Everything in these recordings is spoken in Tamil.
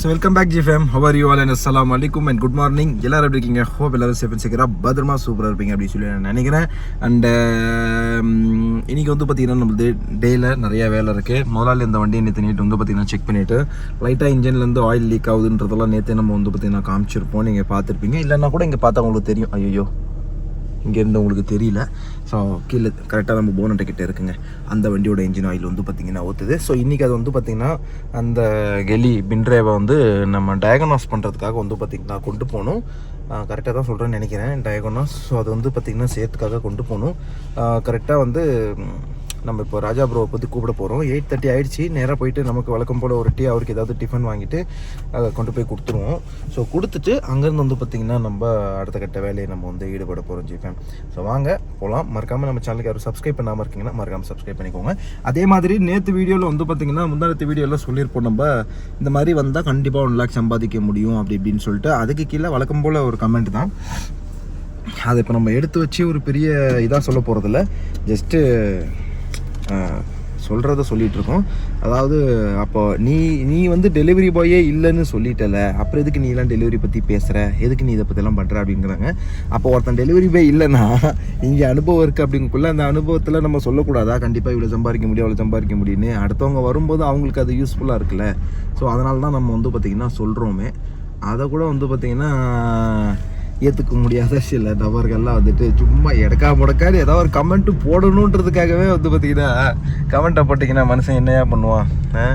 So welcome back G Fam how are you all and அஸ்லாம் வலைக்கும் அண்ட் குட் மார்னிங் எல்லாரும் எப்படி இருக்கீங்க? ஹோப் எல்லாரும் சேஃப் சீக்கிரா பத்திரமா சூப்பராக இருப்பீங்க அப்படின்னு சொல்லி நான் நினைக்கிறேன். அண்டு um, இன்னைக்கு வந்து பார்த்தீங்கன்னா நம்மளது டேயில் நிறைய வேலை இருக்குது முதலாளி இந்த வண்டியை நேற்று நேற்று வந்து பார்த்தீங்கன்னா செக் பண்ணிவிட்டு லைட்டாக இன்ஜின்லேருந்து ஆயில் லீக் ஆகுதுன்றதெல்லாம் நேற்று நம்ம வந்து பார்த்தீங்கன்னா காமிச்சிருப்போம். நீங்கள் பார்த்துருப்பீங்க. இல்லைன்னா கூட இங்கே பார்த்தா உங்களுக்கு தெரியும். ஐயோ இங்கேருந்து உங்களுக்கு தெரியல. ஸோ கீழே கரெக்டாக நம்ம போனட்டை கிட்டே இருக்குங்க. அந்த வண்டியோட இன்ஜின் ஆயில் வந்து பார்த்திங்கன்னா ஊற்றுது ஸோ இன்றைக்கி அது வந்து பார்த்திங்கன்னா அந்த கெலி பின்ரேவை வந்து நம்ம டயகனாஸ் பண்ணுறதுக்காக வந்து பார்த்திங்கன்னா கொண்டு போகணும். கரெக்டாக தான் சொல்கிறேன்னு நினைக்கிறேன். டயகனாஸ் ஸோ அது வந்து பார்த்திங்கன்னா சேர்த்துக்காக கொண்டு போகணும். கரெக்டாக வந்து நம்ம இப்போ ராஜா ப்ரோவை பற்றி கூப்பிட போகிறோம் எயிட் தேர்ட்டி ஆயிடுச்சு. நேராக போயிட்டு நமக்கு வழக்கம் போல் ஒரு டீ அவருக்கு ஏதாவது டிஃபன் வாங்கிட்டு அதை கொண்டு போய் கொடுத்துருவோம். ஸோ கொடுத்துட்டு அங்கேருந்து வந்து பார்த்திங்கன்னா நம்ம அடுத்த கட்ட வேலையை நம்ம வந்து ஈடுபட போகிறோம் ஜிஃபேன் ஸோ வாங்க போகலாம் மறக்காமல் நம்ம சேனலுக்கு யாரும் சப்ஸ்கிரைப் பண்ணாமல் இருக்கீங்கன்னா மறக்காமல் சப்ஸ்கிரைப் பண்ணிக்கோங்க. அதே மாதிரி நேற்று வீடியோவில் வந்து பார்த்திங்கன்னா முந்தானத்து வீடியோவில் சொல்லியிருப்போம் நம்ம இந்த மாதிரி வந்தால் கண்டிப்பாக ஒன் லேக் சம்பாதிக்க முடியும் அப்படி இப்படின்னு சொல்லிட்டு அதுக்கு கீழே வழக்கம் போல் ஒரு கமெண்ட் தான். அதை இப்போ நம்ம எடுத்து வச்சு ஒரு பெரிய இதாக சொல்ல போகிறதில்ல ஜஸ்ட்டு சொல்கிறத சொல்லிகிட்டு இருக்கோம் அதாவது அப்போ நீ நீ வந்து டெலிவரி பாயே இல்லைன்னு சொல்லிட்டல அப்புறம் எதுக்கு நீ எல்லாம் டெலிவரி பற்றி பேசுகிற எதுக்கு நீ இதை பற்றிலாம் பண்ணுற அப்படிங்கிறாங்க. அப்போ ஒருத்தன் டெலிவரி பாய் இல்லைன்னா இங்கே அனுபவம் இருக்குது அப்படிங்குள்ள அந்த அனுபவத்தில் நம்ம சொல்லக்கூடாதா? கண்டிப்பாக இவ்வளோ சம்பாதிக்க முடியும் அவ்வளோ சம்பாதிக்க முடியும்னு. அடுத்தவங்க வரும்போது அவங்களுக்கு அது யூஸ்ஃபுல்லாக இருக்குல்ல. ஸோ அதனால தான் நம்ம வந்து பார்த்திங்கன்னா சொல்கிறோமே அதை கூட வந்து பார்த்திங்கன்னா ஏற்றுக்க முடியாத சில நபர்கள்லாம் வந்துட்டு சும்மா எடுக்கா முடக்காது ஏதாவது ஒரு கமெண்ட்டு போடணுன்றதுக்காகவே வந்து பார்த்தீங்கன்னா கமெண்ட்டை போட்டிங்கன்னா மனுஷன் என்னையா பண்ணுவான் ஆ?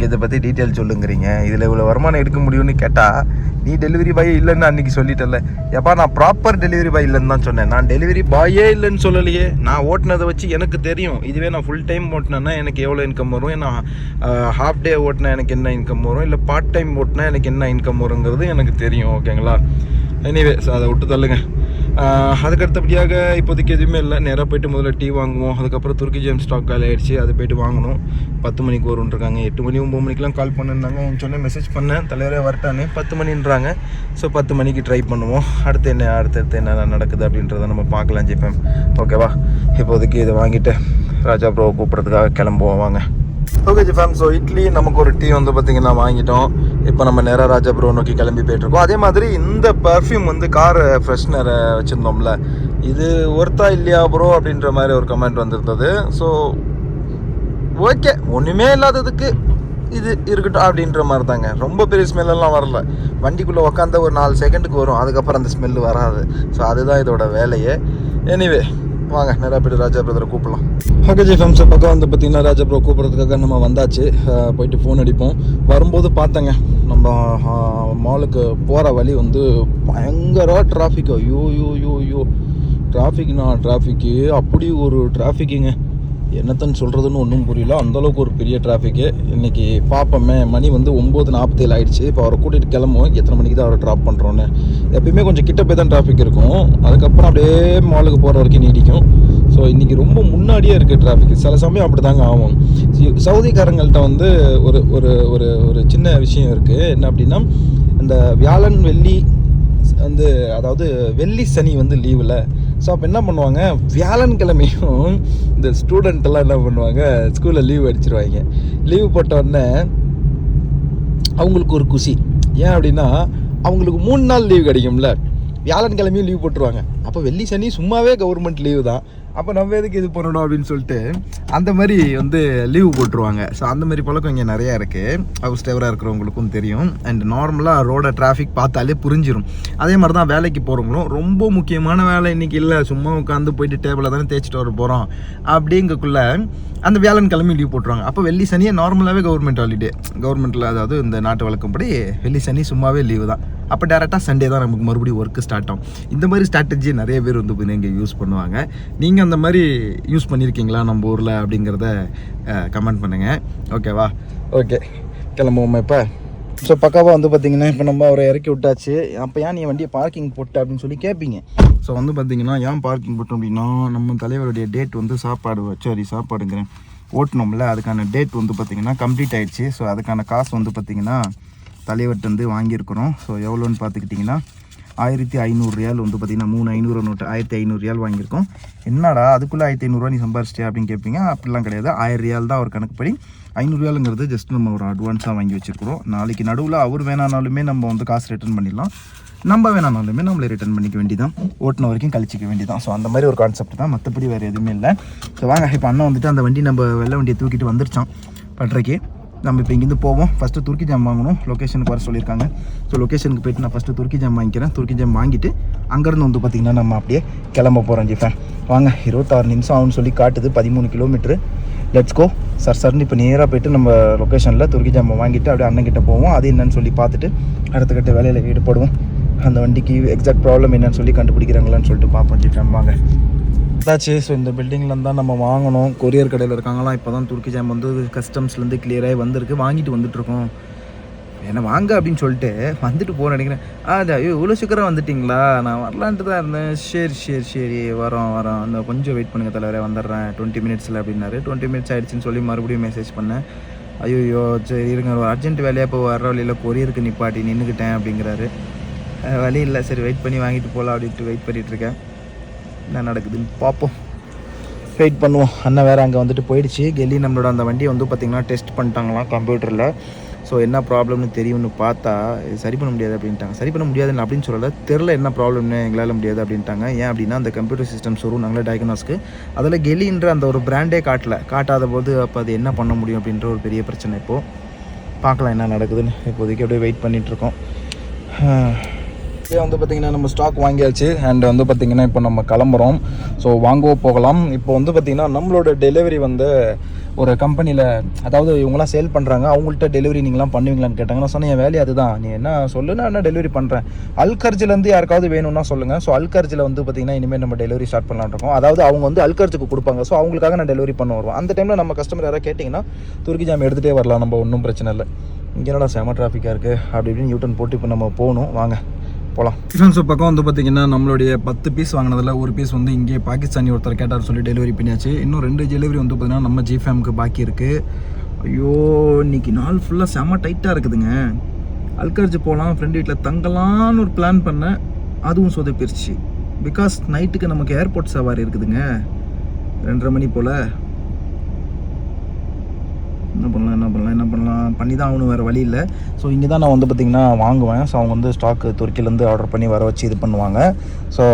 நீங்கள் இதை பற்றி டீட்டெயில் சொல்லுங்கிறீங்க. இதில் இவ்வளோ வருமானம் எடுக்க முடியும்னு கேட்டால் நீ டெலிவரி பாய் இல்லைன்னு அன்றைக்கி சொல்லிட்டல எப்பா நான் ப்ராப்பர் டெலிவரி பாய் இல்லைன்னு தான் சொன்னேன். நான் டெலிவரி பாயே இல்லைன்னு சொல்லலையே. நான் ஓட்டினதை வச்சு எனக்கு தெரியும். இதுவே நான் ஃபுல் டைம் ஓட்டினேன்னா எனக்கு எவ்வளோ இன்கம் வரும்? நான் ஹாஃப் டே ஓட்டினா எனக்கு என்ன இன்கம் வரும்? இல்லை பார்ட் டைம் ஓட்டினா எனக்கு என்ன இன்கம் வருங்கிறது எனக்கு தெரியும் ஓகேங்களா எனிவே ஸோ அதை விட்டு தள்ளுங்க. அதுக்கு அடுத்தபடியாக இப்போதைக்கு எதுவுமே இல்லை. நேராக போயிட்டு முதல்ல டீ வாங்குவோம். அதுக்கப்புறம் துருக்கி ஜேம் ஸ்டாக் காலி ஆயிடுச்சு. அதை போயிட்டு வாங்கணும். பத்து மணிக்கு வரும்ன்றாங்க. எட்டு மணி ஒம்பது மணிக்கெலாம் கால் பண்ணிருந்தாங்க சொன்னேன் மெசேஜ் பண்ணேன். தலைவரே வரட்டானே. பத்து மணின்றாங்க. ஸோ பத்து மணிக்கு ட்ரை பண்ணுவோம். அடுத்து என்ன அடுத்தடுத்து என்ன நடக்குது அப்படின்றத நம்ம பார்க்கலாம் ஜிப்பேம் ஓகேவா இப்போதைக்கு இதை வாங்கிட்டு ராஜா ப்ரோவை கூப்பிட்றதுக்காக கிளம்புவோம். வாங்க. ஓகே ஜிஃபாம் ஸோ இட்லி நமக்கு ஒரு டீ வந்து பார்த்தீங்கன்னா வாங்கிட்டோம். இப்போ நம்ம நேராக ராஜா ப்ரோ நோக்கி கிளம்பி போயிட்டுருக்கோம். அதே மாதிரி இந்த பர்ஃப்யூம் வந்து கார் ஃப்ரெஷ்னரை வச்சுருந்தோம்ல. இது ஒர்த்தா இல்லையா ப்ரோ அப்படின்ற மாதிரி ஒரு கமெண்ட் வந்திருந்தது. ஸோ ஓகே ஒன்றுமே இல்லாததுக்கு இது இருக்கட்டும் அப்படின்ற மாதிரி தாங்க ரொம்ப பெரிய ஸ்மெல்லாம் வரல. வண்டிக்குள்ளே உக்காந்த ஒரு நாலு செகண்டுக்கு வரும். அதுக்கப்புறம் அந்த ஸ்மெல் வராது. ஸோ அதுதான் இதோட வேலையே. எனிவே வாங்க நேராக போய்ட்டு ராஜா பிரதரை கூப்பிடலாம். ஓகே ஜி ஃபம்ஸ் பக்கம் வந்து பார்த்தீங்கன்னா ராஜா ப்ரோ கூப்பிட்றதுக்காக நம்ம வந்தாச்சு. போயிட்டு ஃபோன் அடிப்போம். வரும்போது பார்த்தேங்க. நம்ம மாலுக்கு போகிற வழி வந்து பயங்கர டிராஃபிக் ஐயோ யோ யோ யோ டிராஃபிக்னா டிராஃபிக்கு அப்படி ஒரு டிராஃபிக்குங்க என்னத்தன்னு சொல்கிறதுன்னு ஒன்றும் புரியல. அந்தளவுக்கு ஒரு பெரிய டிராஃபிக்கு இன்றைக்கி பார்ப்போமே மணி வந்து ஒம்பது நாற்பத்தேழு ஆயிடுச்சு. இப்போ அவரை கூட்டிகிட்டு கிளம்புவோம். எத்தனை மணிக்கு தான் அவரை ட்ராப் பண்ணுறோன்னு எப்பயுமே கொஞ்சம் கிட்ட போய் தான் டிராஃபிக் இருக்கும். அதுக்கப்புறம் அப்படியே மாலுக்கு போகிற வரைக்கும் நீடிக்கும். ஸோ இன்றைக்கி ரொம்ப முன்னாடியே இருக்குது டிராஃபிக் சில சமயம் அப்படி தாங்க ஆகும் சவுதிக்காரங்கள்ட்ட வந்து ஒரு ஒரு ஒரு ஒரு சின்ன விஷயம் இருக்குது என்ன அப்படின்னா இந்த வியாழன் வெள்ளி வந்து அதாவது வெள்ளி சனி வந்து லீவில் ஸோ அப்போ என்ன பண்ணுவாங்க? வியாழன்கிழமையும் இந்த ஸ்டூடெண்ட்டெல்லாம் என்ன பண்ணுவாங்க? ஸ்கூலில் லீவ் அடிச்சிருவாங்க. லீவ் போட்ட உடனே அவங்களுக்கு ஒரு குஷி ஏன் அப்படின்னா அவங்களுக்கு மூணு நாள் லீவ் கிடைக்கும்ல. வியாழன்கிழமையும் லீவ் போட்டுருவாங்க. அப்போ வெள்ளி சனி சும்மாவே கவர்மெண்ட் லீவு தான். அப்போ நம்ம எதுக்கு இது பண்ணணும் அப்படின்னு சொல்லிட்டு அந்த மாதிரி வந்து லீவ் போட்டுருவாங்க. ஸோ அந்த மாதிரி பழக்கம் இங்கே நிறையா இருக்குது ஹவுஸ் டேவராக இருக்கிறவங்களுக்கும் தெரியும். அண்ட் நார்மலாக ரோட டிராஃபிக் பார்த்தாலே புரிஞ்சிடும் அதே மாதிரி தான் வேலைக்கு போகிறவங்களும் ரொம்ப முக்கியமான வேலை இன்றைக்கி இல்லை. சும்மா உட்காந்து போயிட்டு டேபிளில் தானே தேய்ச்சிட்டு வர போகிறோம் அப்படிங்கக்குள்ள அந்த வியாழன்கிழமை லீவ் போட்டுருவாங்க. அப்போ வெள்ளி சனியே நார்மலாகவே கவர்மெண்ட் ஹாலிடே கவர்மெண்ட்டில் அதாவது இந்த நாட்டு வழக்கப்படி வெள்ளி சனி சும்மாவே லீவு தான். அப்போ டேரெக்டாக சண்டே தான் நமக்கு மறுபடியும் ஒர்க்கு ஸ்டார்ட் ஆகும். இந்த மாதிரி ஸ்ட்ராட்டஜி நிறைய பேர் வந்து பார்த்தீங்கன்னா இங்கே யூஸ் பண்ணுவாங்க. நீங்கள் அந்த மாதிரி யூஸ் பண்ணியிருக்கீங்களா நம்ம ஊரில் அப்படிங்கிறத கமெண்ட் பண்ணுங்கள் ஓகேவா ஓகே கிளம்புவோமா இப்போ? ஸோ பக்காவாக வந்து பார்த்தீங்கன்னா இப்போ நம்ம அவரை இறக்கி விட்டாச்சு. அப்போ ஏன் நீ வண்டியை பார்க்கிங் போட்ட அப்படின்னு சொல்லி கேட்பீங்க ஸோ வந்து பார்த்தீங்கன்னா ஏன் பார்க்கிங் போட்டோம் அப்படின்னா நம்ம தலைவருடைய டேட் வந்து சாப்பாடு சாரி சாப்பாடுங்கிறேன். ஓட்டணும்ல அதுக்கான டேட் வந்து பார்த்தீங்கன்னா கம்ப்ளீட் ஆயிடுச்சு. ஸோ அதுக்கான காசு வந்து பார்த்தீங்கன்னா தலைவர்கிட்ட வாங்கியிருக்கிறோம். ஸோ எவ்வளோன்னு பார்த்துக்கிட்டிங்கன்னா ஆயிரத்தி ஐநூறு ரியால் வந்து பார்த்தீங்கன்னா மூணு ஐநூறு நோட்டு ஆயிரத்தி ஐநூறு ரியால் வாங்கியிருக்கோம். என்னடா அதுக்குள்ளே ஆயிரத்தி ஐநூறுரூவா நீ சம்பாரிச்சிட்டியா அப்படின்னு கேட்பீங்க. அப்படிலாம் கிடையாது. ஆயிரம் ரியால் தான் ஒரு கணக்குப்படி. ஐநூறுரியாலுங்கிறது ஜஸ்ட் நம்ம ஒரு அட்வான்ஸாக வாங்கி வச்சிருக்கிறோம். நாளைக்கு நடுவில் அவர் வேணானாலுமே நம்ம வந்து காசு ரிட்டர்ன் பண்ணிடலாம். நம்ம வேணானாலுமே நம்மளே ரிட்டர்ன் பண்ணிக்க வேண்டியதான் ஓட்டின வரைக்கும் கழிச்சிக்க வேண்டியதான் ஸோ அந்த மாதிரி ஒரு கான்செப்ட் தான். மற்றபடி வேறு எதுவுமே இல்லை. ஸோ வாங்க இப்போ அண்ணன் வந்துட்டு அந்த வண்டி நம்ம வெள்ளை வண்டியை தூக்கிட்டு வந்துருச்சான் பட்றைக்கு நம்ம இப்போ இங்கேருந்து போவோம். ஃபஸ்ட்டு துருக்கி ஜாம் வாங்கணும். லொக்கேஷனுக்கு வர சொல்லியிருக்காங்க. ஸோ லொக்கேஷனுக்கு போய்ட்டு நான் ஃபஸ்ட்டு துருக்கி ஜாம் வாங்கிக்கிறேன். துருக்கி ஜாம் வாங்கிட்டு அங்கேருந்து வந்து பார்த்திங்கன்னா நம்ம அப்படியே கிளம்ப போகிறோம் ஜிஃபேன் வாங்க இருபத்தாறு நிமிஷம் ஆகும்னு சொல்லி காட்டுது. பதிமூணு கிலோமீட்ரு லெட்ஸ் கோ சார் சார்னு இப்போ நேராக போய்ட்டு நம்ம லொக்கேஷனில் துருக்கி ஜாம் வாங்கிட்டு அப்படியே அண்ணன்கிட்ட போவோம். அது என்னன்னு சொல்லி பார்த்துட்டு அடுத்த கட்ட வேலையில் ஈடுபடுவோம். அந்த வண்டிக்கு எக்ஸாக்ட் ப்ராப்ளம் என்னன்னு சொல்லி கண்டுபிடிக்கிறாங்களான்னு சொல்லிட்டு பார்ப்போம் ஜிஃபேன் வாங்க. அதாச்சு ஸோ இந்த பில்டிங்கில் தான் நம்ம வாங்கணும். கொரியர் கடையில் இருக்காங்களாம். இப்போ தான் துருக்கி ஜாம் வந்து கஸ்டம்ஸ்லேருந்து கிளியராகி வந்திருக்கு. வாங்கிட்டு வந்துட்டுருக்கோம். என்ன வாங்க அப்படின்னு சொல்லிட்டு வந்துட்டு போகிறேன் நினைக்கிறேன். ஆ ஐயோ இவ்வளோ சீக்கிரம் வந்துட்டிங்களா? நான் வரலான்ட்டு தான் இருந்தேன். சரி சரி சரி. வரோம் வரோம். அந்த கொஞ்சம் வெயிட் பண்ணுங்கள் தலைவரே வந்துடுறேன். டுவெண்ட்டி மினிட்ஸில் அப்படின்னாரு. டுவெண்ட்டி மினிட்ஸ் ஆயிடுச்சுன்னு சொல்லி மறுபடியும் மெசேஜ் பண்ணேன். ஐயோ சரி இருங்க. ஒரு அர்ஜென்ட் வேலையாக இப்போ வர வழியில் கொரியருக்கு நிப்பாட்டி நின்றுக்கிட்டேன் அப்படிங்கிறாரு. வழி இல்லை. சரி வெயிட் பண்ணி வாங்கிட்டு போகலாம் அப்படின்ட்டு வெயிட் பண்ணிகிட்ருக்கேன் இருக்கேன். என்ன நடக்குதுன்னு பார்ப்போம். வெயிட் பண்ணுவோம். அண்ணன் வேறு அங்கே வந்துட்டு போயிடுச்சு. கெல்லி நம்மளோட அந்த வண்டியை வந்து பார்த்திங்கன்னா டெஸ்ட் பண்ணிட்டாங்களாம் கம்ப்யூட்டரில் ஸோ என்ன ப்ராப்ளம்னு தெரியும்னு பார்த்தா சரி பண்ண முடியாது அப்படின்ட்டாங்க. சரி பண்ண முடியாதுன்னு அப்படின்னு சொல்லலை. தெரில என்ன ப்ராப்ளம்னு எங்களால் முடியாது அப்படின்ட்டாங்க. ஏன் அப்படின்னா அந்த கம்ப்யூட்டர் சிஸ்டம்ஸ் வரும் நாங்களே டயக்னாஸ்க்கு அதில் கெலின்ற அந்த ஒரு பிராண்டே காட்டல. காட்டாத போது அப்போ அது என்ன பண்ண முடியும் அப்படின்ற ஒரு பெரிய பிரச்சனை இப்போது பார்க்கலாம் என்ன நடக்குதுன்னு. இப்போதைக்கு அப்படியே வெயிட் பண்ணிகிட்ருக்கோம் இதே வந்து பார்த்திங்கன்னா நம்ம ஸ்டாக் வாங்கியாச்சு. அண்ட் வந்து பார்த்திங்கன்னா இப்போ நம்ம கிளம்புறோம். ஸோ வாங்கவோ போகலாம். இப்போ வந்து பார்த்திங்கன்னா நம்மளோட டெலிவரி வந்து ஒரு கம்பெனியில் அதாவது இவங்களாம் சேல் பண்ணுறாங்க அவங்கள்ட்ட டெலிவரி நீங்களாம் பண்ணுவீங்களான்னு கேட்டாங்க. நான் சொன்னேன் என் வேலையை அதுதான். நீ என்ன சொல்லு நான் என்ன டெலிவரி பண்ணுறேன் அல்கர்ஜிலேருந்து யாருக்காவது வேணும்னா சொல்லுங்கள் ஸோ அல்கர்ஜில் வந்து பார்த்திங்கன்னா இனிமேல் நம்ம டெலிவரி ஸ்டார்ட் பண்ணலாம்னு இருக்கோம். அதாவது அவங்க வந்து அல்கர்ஜுக்கு கொடுப்பாங்க. ஸோ அவங்களுக்காக நான் டெலிவரி பண்ண வருவோம் அந்த டைமில் நம்ம கஸ்டமர் யாராவது கேட்டிங்கன்னா துருக்கி ஜாம் எடுத்துகிட்டே வரலாம். நம்ம ஒன்றும் பிரச்சனை இல்லை. இங்கே என்னடா செம டிராஃபிக்காக இருக்குது அப்படி இப்படின்னு யூட்டன் போட்டு இப்போ நம்ம போகணும். வாங்க. போகலாம் டிஃபன்ஸ் பக்கம் வந்து பார்த்தீங்கன்னா நம்மளுடைய பத்து பீஸ் வாங்கினதில் ஒரு பீஸ் வந்து இங்கே பாகிஸ்தானி ஒருத்தர் கேட்டார் சொல்லி டெலிவரி பண்ணியாச்சு. இன்னும் ரெண்டு டெலிவரி வந்து பார்த்தீங்கன்னா நம்ம ஜிஃபேமுக்கு பாக்கி இருக்குது ஐயோ இன்னைக்கு நாள் ஃபுல்லாக செம டைட்டாக இருக்குதுங்க. அல்கர்ஜி போகலாம் ஃப்ரெண்ட் வீட்டில் தங்கலான்னு ஒரு பிளான் பண்ணேன். அதுவும் சொதப்பிருச்சு. பிகாஸ் நைட்டுக்கு நமக்கு ஏர்போர்ட் சவாரி இருக்குதுங்க. ரெண்டரை மணி போல். என்ன பண்ணலாம் என்ன பண்ணலாம் என்ன பண்ணலாம். பண்ணி தான் ஆகணும் வேறு வழி இல்லை. ஸோ இங்கே தான் நான் வந்து பார்த்திங்கன்னா வாங்குவேன். ஸோ அவங்க வந்து ஸ்டாக்கு துருக்கிலேருந்து ஆர்டர் பண்ணி வர வச்சு இது பண்ணுவாங்க. ஸோ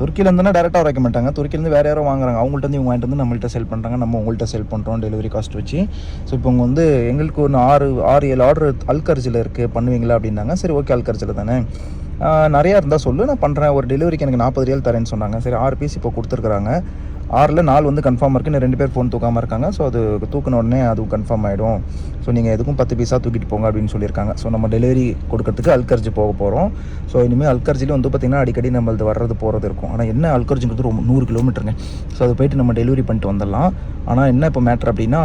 துருக்கிலேருந்துனா டேரெக்டாக வைக்க மாட்டாங்க. துருக்கிலேருந்து வேறு யாரோ வாங்குறாங்க. அவங்கள்ட்ட இருந்து இவங்க வாங்கிட்டு வந்து நம்மள்ட்ட செல் பண்ணுறாங்க நம்ம உங்கள்கிட்ட செல் பண்ணுறோம் டெலிவரி காஸ்ட் வச்சு. ஸோ இப்போ இவங்க வந்து எங்களுக்கு ஒன்று ஆறு ஆறு ஏழு ஆர்டர் அல்கர்ஜில் இருக்குது பண்ணுவீங்களா அப்படின்னாங்க. சரி ஓகே அல்கர்ஜில் தானே. நிறையா இருந்தால் சொல்லு. நான் பண்ணுறேன் ஒரு டெலிவரிக்கு எனக்கு நாற்பது ரியல் தரேன்னு சொன்னாங்க. சரி ஆறு பீஸ் இப்போ கொடுத்துருக்குறாங்க. ஆறில் நாலு வந்து கன்ஃபார்ம் இருக்குது ரெண்டு பேர் ஃபோன் தூக்காமல் இருக்காங்க. ஸோ அது தூக்கின உடனே அது கன்ஃபார்ம் ஆகிடும் ஸோ நீங்கள் எதுக்கும் பத்து பீஸாக தூக்கிட்டு போங்க அப்படின்னு சொல்லியிருக்காங்க. ஸோ நம்ம டெலிவரி கொடுக்கறதுக்கு அல்கர்ஜி போக போகிறோம் ஸோ இனிமேல் அல்கர்ஜியில் வந்து பார்த்திங்கன்னா அடிக்கடி நம்மளது வர்றது போகிறது இருக்கும். ஆனால் என்ன அல்கர்ஜிங்கிறது ரொம்ப நூறு கிலோமீட்டருங்க. ஸோ அது போயிட்டு நம்ம டெலிவரி பண்ணிட்டு வந்துடலாம். ஆனால் என்ன இப்போ மேட்ரு அப்படின்னா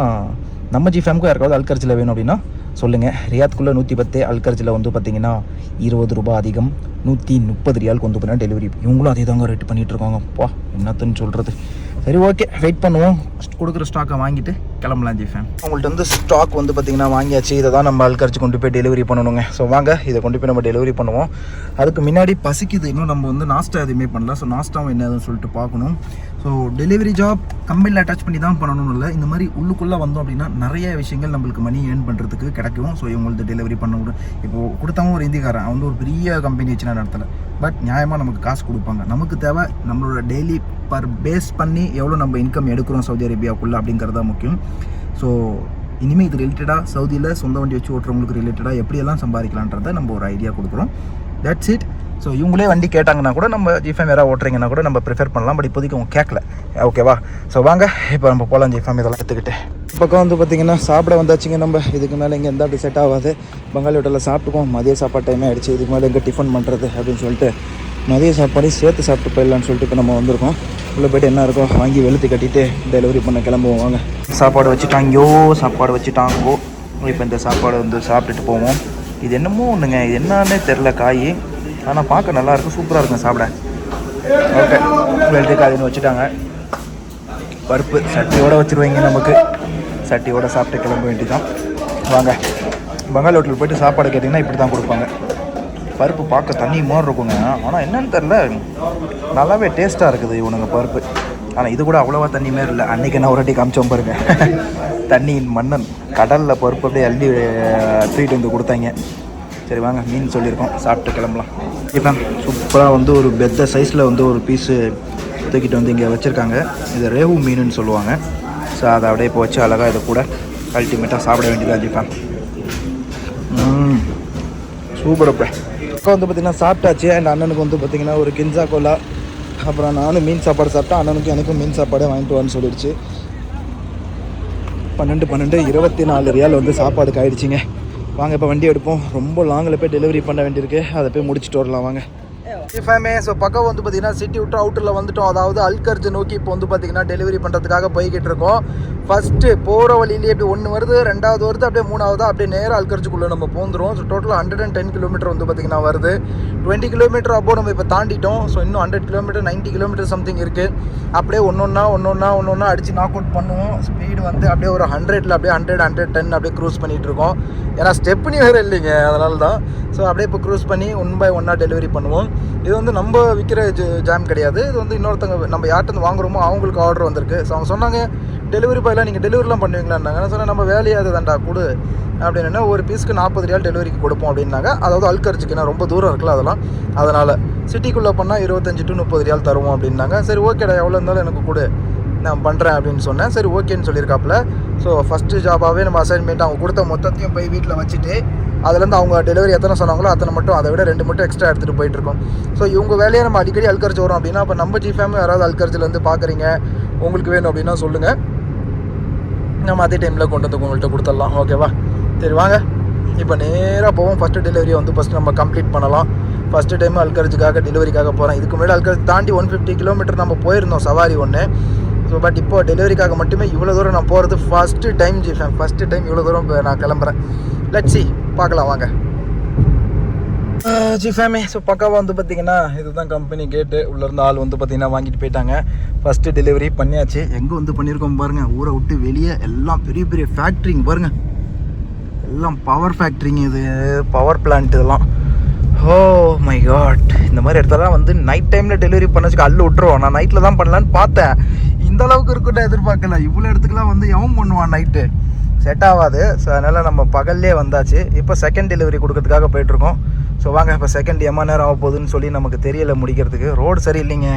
நம்ம ஜிஃபேமுக்கும் யாருக்காவது அல்கர்ஜியில் வேணும் அப்படின்னா சொல்லுங்கள் ரியாத்குள்ளே நூற்றி பத்து அல்கர்ஜில் வந்து பார்த்தீங்கன்னா இருபது ரூபா அதிகம். நூற்றி முப்பது ரியாலுக்கு வந்து பார்த்தீங்கன்னா டெலிவரி இவங்களும் அதே தாங்க ரேட் பண்ணிகிட்டு அப்பா என்னத்துன்னு சொல்கிறது சரி ஓகே வெயிட் பண்ணுவோம். கொடுக்குற ஸ்டாக்கை வாங்கிட்டு கிளம்பலாம் ஜி ஃபேம் உங்கள்ட்ட வந்து ஸ்டாக் வந்து பார்த்தீங்கன்னா வாங்கியாச்சு. இதை தான் நம்ம அல்கரிச்சு கொண்டு போய் டெலிவரி பண்ணணுங்க. ஸோ வாங்க இதை கொண்டு போய் நம்ம டெலிவரி பண்ணுவோம். அதுக்கு முன்னாடி பசிக்குது. இன்னும் நம்ம வந்து நாஸ்டா எதுவுமே பண்ணல. ஸோ நாஸ்டாவும் என்னதுன்னு சொல்லிட்டு பார்க்கணும். ஸோ டெலிவரி ஜாப் கம்பெனியில் அட்டாச் பண்ணி தான் பண்ணணும் இல்லை. இந்த மாதிரி உள்ளுக்குள்ளே வந்தோம் அப்படின்னா நிறைய விஷயங்கள் நம்மளுக்கு மணி ஏர்ன் பண்ணுறதுக்கு கிடைக்கும். ஸோ இவங்களுக்கு டெலிவரி பண்ண விடும் இப்போது கொடுத்தவங்க ஒரு இந்திக்காரன் அவன் வந்து ஒரு பெரிய கம்பெனி வச்சு நான் நடத்தலை. பட் நியாயமாக நமக்கு காசு கொடுப்பாங்க. நமக்கு தேவை நம்மளோட டெய்லி பர் பேஸ் பண்ணி எவ்வளோ நம்ம இன்கம் எடுக்கிறோம் சவுதி அரேபியாவுக்குள்ளே அப்படிங்கிறது தான் முக்கியம். ஸோ இனிமேல் இது ரிலேட்டடாக சவுதியில் சொந்த வண்டி வச்சு ஓட்டுறவங்களுக்கு ரிலேட்டடாக எப்படியெல்லாம் சம்பாதிக்கலான்றதை நம்ம ஒரு ஐடியா கொடுக்குறோம். தட்ஸ் இட் ஸோ இவங்களே வண்டி கேட்டாங்கன்னா கூட நம்ம ஜிஃபேம் வேறு ஓட்டுறீங்கன்னா கூட நம்ம ப்ரிஃபர் பண்ணலாம். பட் இப்போதைக்கு அவங்க கேட்கல. ஓகேவா ஸோ வாங்க. இப்போ நம்ம போகலாம் ஜிஃபேம் இதெல்லாம் எடுத்துக்கிட்டு. பக்கம் வந்து பார்த்திங்கன்னா சாப்பிட வந்தாச்சுங்க நம்ம. இதுக்கு மேலே இங்கே எந்த அப்படி செட் ஆகாது. பங்காளி ஹோட்டலில் சாப்பிட்டுக்கோம் மதிய சாப்பாடு டைமே ஆகிடுச்சு இதுக்கு மேலே எங்கே டிஃபன் பண்ணுறது அப்படின்னு சொல்லிட்டு மதிய சாப்பாடு சேர்த்து சாப்பிட்டு போயிடலான்னு சொல்லிட்டு இப்போ நம்ம வந்திருக்கோம். உள்ளே போய்ட்டு என்ன இருக்கோ வாங்கி வெளுத்து கட்டிட்டு டெலிவரி பண்ண கிளம்புவோம். வாங்க. சாப்பாடு வச்சுட்டாங்கோ சாப்பாடு வச்சுட்டாங்கோ. இப்போ இந்த சாப்பாடு வந்து சாப்பிட்டுட்டு போவோம். இது என்னமோ ஒன்றுங்க இது என்னன்னே தெரில காய். ஆனால் பார்க்க நல்லாயிருக்கும் சூப்பராக இருக்கும் சாப்பிட. ஓகே வெளுத்து வச்சுட்டாங்க. பருப்பு சட்டியோடு வச்சுருவீங்க நமக்கு. சட்டியோட சாப்பிட்டு கிளம்ப வேண்டியதான் வாங்க. பங்காளி ஹோட்டல் போயிட்டு சாப்பாடு கேட்டிங்கன்னா இப்படி தான் கொடுப்பாங்க. பருப்பு பார்க்க தண்ணி மாதிரி இருக்குங்க. ஆனால் என்னன்னு தெரில நல்லாவே டேஸ்ட்டாக இருக்குது இவனுங்க பருப்பு. ஆனால் இது கூட அவ்வளோவா தண்ணி மாரி இல்லை. அன்றைக்கி நான் ஒரு வாட்டி காமிச்சோம் பாருங்க. தண்ணியின் மன்னன் கடலில் பருப்பு அப்படியே அள்ளி தூக்கிட்டு வந்து கொடுத்தாங்க. சரி வாங்க மீன் சொல்லியிருக்கோம். சாப்பிட்டு கிளம்பலாம். இப்போ சூப்பராக வந்து ஒரு பெத்த சைஸில் வந்து ஒரு பீஸு தூக்கிட்டு வந்து இங்கே வச்சுருக்காங்க. இது ரேவு மீனுன்னு சொல்லுவாங்க. ஸோ அதை அப்படியே இப்போ வச்சு அழகாக இதை கூட அல்டிமேட்டாக சாப்பிட வேண்டியதாக ஜிப்பேன் சூப்பர் அப்போ. அக்கா வந்து பார்த்திங்கன்னா சாப்பிட்டாச்சு. அண்ட் அண்ணனுக்கு வந்து பார்த்திங்கன்னா ஒரு கின்சா கோலா. அப்புறம் நானும் மீன் சாப்பாடு சாப்பிட்டேன். அண்ணனுக்கும் எனக்கும் மீன் சாப்பாடே வாங்கிட்டு வான்னு சொல்லிடுச்சு. பன்னெண்டு பன்னெண்டு இருபத்தி நாலு ரியால் வந்து சாப்பாடுக்கு ஆகிடுச்சிங்க வாங்க இப்போ வண்டி எடுப்போம். ரொம்ப லாங்கில் போய் டெலிவரி பண்ண வேண்டியிருக்கு. அதை போய் முடிச்சுட்டு வரலாம். வாங்க. ஃபேமே ஸோ பக்கம் வந்து பார்த்தீங்கன்னா சிட்டி விட்டு அவுட்டரில் வந்துட்டோம். அதாவது அல்கர்ஜ் நோக்கி இப்போ வந்து பார்த்தீங்கன்னா டெலிவரி பண்ணுறதுக்காக போய்கிட்டு இருக்கோம். ஃபஸ்ட்டு போகிற வழியிலேயே இப்படி ஒன்று வருது ரெண்டாவது வருது அப்படியே மூணாவது அப்படியே நேராக அல்கர்ஜுக்குள்ளே நம்ம போந்துடும் ஸோ டோட்டலாக ஹண்ட்ரட் அண்ட் டென் கிலோமீட்டர் வந்து பார்த்தீங்கன்னா வருது. டுவெண்ட்டி கிலோமீட்டர் அப்போ நம்ம இப்போ தாண்டிட்டோம். ஸோ இன்னும் ஹண்ட்ரட் கிலோமீட்டர் 90 கிலோமீட்டர் சம்திங் இருக்குது அப்படியே ஒன்று ஒன்றா ஒன்று ஒன்றா ஒன்று ஒன்றா அடித்து நாக் அவுட் பண்ணுவோம். ஸ்பீடு வந்து அப்படியே ஒரு ஹண்ட்ரட்ல அப்படியே ஹண்ட்ரட் ஹண்ட்ரட் டென் அப்படியே க்ரூஸ் பண்ணிகிட்டு இருக்கோம். ஏன்னா ஸ்டெப்னி வேறு இல்லைங்க. அதனால தான் ஸோ அப்படியே இப்போ க்ரூஸ் பண்ணி ஒன் பை ஒன்னாக டெலிவரி பண்ணுவோம். இது வந்து நம்ம விற்கிற ஜாம் கிடையாது. இது வந்து இன்னொருத்தவங்க நம்ம யார்கிட்ட வாங்குறோமோ அவங்களுக்கு ஆர்டர் வந்திருக்கு. ஸோ அவங்க சொன்னாங்க டெலிவரி பாய்லாம் நீங்கள் டெலிவரிலாம் பண்ணுவீங்களான்னாங்க. நான் சொன்னேன் நம்ம வேலையாக இதுதான்டா கொடு. அப்படின்னு ஒரு பீஸ்க்கு நாற்பது ரியால் டெலிவரிக்கு கொடுப்போம் அப்படின்னாங்க. அதாவது அல்கரிச்சுக்கு நான் ரொம்ப தூரம் இருக்குல்ல அதெல்லாம். அதனால் சிட்டிக்குள்ளே பண்ணால் இருபத்தஞ்சி டு முப்பது ரியால் தருவோம் அப்படின்னாங்க. சரி ஓகேடா எவ்வளோ இருந்தாலும் எனக்கு கொடு. நான் பண்ணுறேன் அப்படின்னு சொன்னேன். சரி ஓகேன்னு சொல்லியிருக்காப்புல. ஸோ ஃபஸ்ட்டு ஜாபாகவே நம்ம அசைன்மெண்ட் அவங்க கொடுத்த மொத்தத்தையும் போய் வீட்டில் வச்சுட்டு அதுலேருந்து அவங்க டெலிவரி எத்தனை சொன்னாங்களோ அத்தனை மட்டும் அதை விட ரெண்டு மட்டும் எக்ஸ்ட்ரா எடுத்துகிட்டு போயிட்டுருக்கோம். ஸோ இவங்க வேலையை நம்ம அடிக்கடி அல்கரிச்சு வரோம் அப்படின்னா அப்போ நம்ம ஜி ஃபேமிலி யாராவது அல்கரிச்சிலேருந்து பார்க்குறீங்க உங்களுக்கு வேணும் அப்படின்னா சொல்லுங்கள் நம்ம அதே டைமில் கொண்டு வந்து உங்கள்கிட்ட கொடுத்துடலாம். ஓகேவா சரி வாங்க. இப்போ நேராக போவோம். ஃபஸ்ட்டு டெலிவரியை வந்து ஃபஸ்ட்டு நம்ம கம்ப்ளீட் பண்ணலாம். ஃபஸ்ட்டு டைம் அல்கரிஜுக்காக டெலிவரிக்காக போகிறோம் இதுக்கு முன்னாடி அல்கர்ஜ் தாண்டி ஒன் ஃபிஃப்டி கிலோமீட்டர் நம்ம போயிருந்தோம் சவாரி ஒன்று ஸோ பட் இப்போ டெலிவரிக்காக மட்டுமே இவ்வளோ தூரம் நான் போகிறது first time G Fam first time இவ்வளோ தூரம் நான் கிளம்புறேன். லட்சி பார்க்கலாம் வாங்க. ஜி ஃபேமே ஸோ பக்காவாக வந்து பார்த்தீங்கன்னா இதுதான் கம்பெனி கேட்டு உள்ளேருந்து ஆள் வந்து பார்த்தீங்கன்னா வாங்கிட்டு போயிட்டாங்க. ஃபஸ்ட்டு டெலிவரி பண்ணியாச்சு. எங்கே வந்து பண்ணியிருக்கோம் பாருங்கள் ஊரை விட்டு வெளியே எல்லாம் பெரிய பெரிய ஃபேக்ட்ரிங்க பாருங்கள் எல்லாம் பவர் ஃபேக்ட்ரிங்க இது பவர் பிளான்ட் இதெல்லாம். ஓ மை காட் இந்த மாதிரி இடத்தெல்லாம் வந்து நைட் டைமில் டெலிவரி பண்ணச்சுக்கு அள்ளு விட்டுருவோம். நான் நைட்டில் தான் பண்ணலான்னு பார்த்தேன். இந்த அளவுக்கு எதிர்பார்க்கல. இவ்வளோ இடத்துக்குலாம் வந்து எவன் பண்ணுவான் நைட்டு செட் ஆகாது. ஸோ அதனால் நம்ம பகல்லே வந்தாச்சு. இப்போ செகண்ட் டெலிவரி கொடுக்கறதுக்காக போயிட்டுருக்கோம். ஸோ வாங்க இப்போ செகண்ட் எம்மா நேரம் ஆக போகுதுன்னு சொல்லி நமக்கு தெரியலை முடிக்கிறதுக்கு. ரோடு சரி இல்லைங்க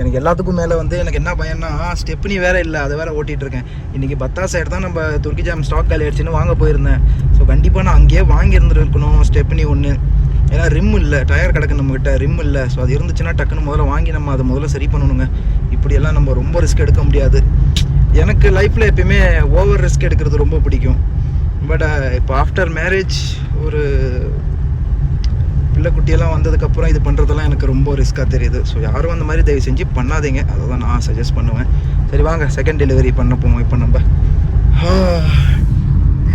எனக்கு எல்லாத்துக்கும் மேலே வந்து எனக்கு என்ன பயம்னா ஸ்டெப்னி வேறு இல்லை. அதை வேற ஓட்டிகிட்டு இருக்கேன் இன்றைக்கி பத்தா சைடு தான் நம்ம துர்க்கி ஜாம் ஸ்டாக் காலி ஆயிடுச்சுன்னு வாங்க போயிருந்தேன். ஸோ கண்டிப்பாக நான் அங்கேயே வாங்கியிருந்துருக்கணும் ஸ்டெப்னி ஒன்று ஏன்னா ரிம் இல்லை. டயர் கிடக்கு நம்மக்கிட்ட ரிம் இல்லை. ஸோ அது இருந்துச்சுன்னா டக்குன்னு முதல்ல வாங்கி நம்ம அதை முதல்ல சரி பண்ணணுங்க. இப்படியெல்லாம் நம்ம ரொம்ப ரிஸ்க் எடுக்க முடியாது. எனக்கு லைஃப்பில் எப்பயுமே ஓவர் ரிஸ்க் எடுக்கிறது ரொம்ப பிடிக்கும். பட் இப்போ ஆஃப்டர் மேரேஜ் ஒரு பிள்ளைக்குட்டியெல்லாம் வந்ததுக்கப்புறம் இது பண்ணுறதெல்லாம் எனக்கு ரொம்ப ரிஸ்க்காக தெரியுது. ஸோ யாரும் அந்த மாதிரி தயவு செஞ்சு பண்ணாதீங்க. அதை தான் நான் சஜஸ்ட் பண்ணுவேன். சரி வாங்க செகண்ட் டெலிவரி பண்ண போவோம். இப்போ நம்ம.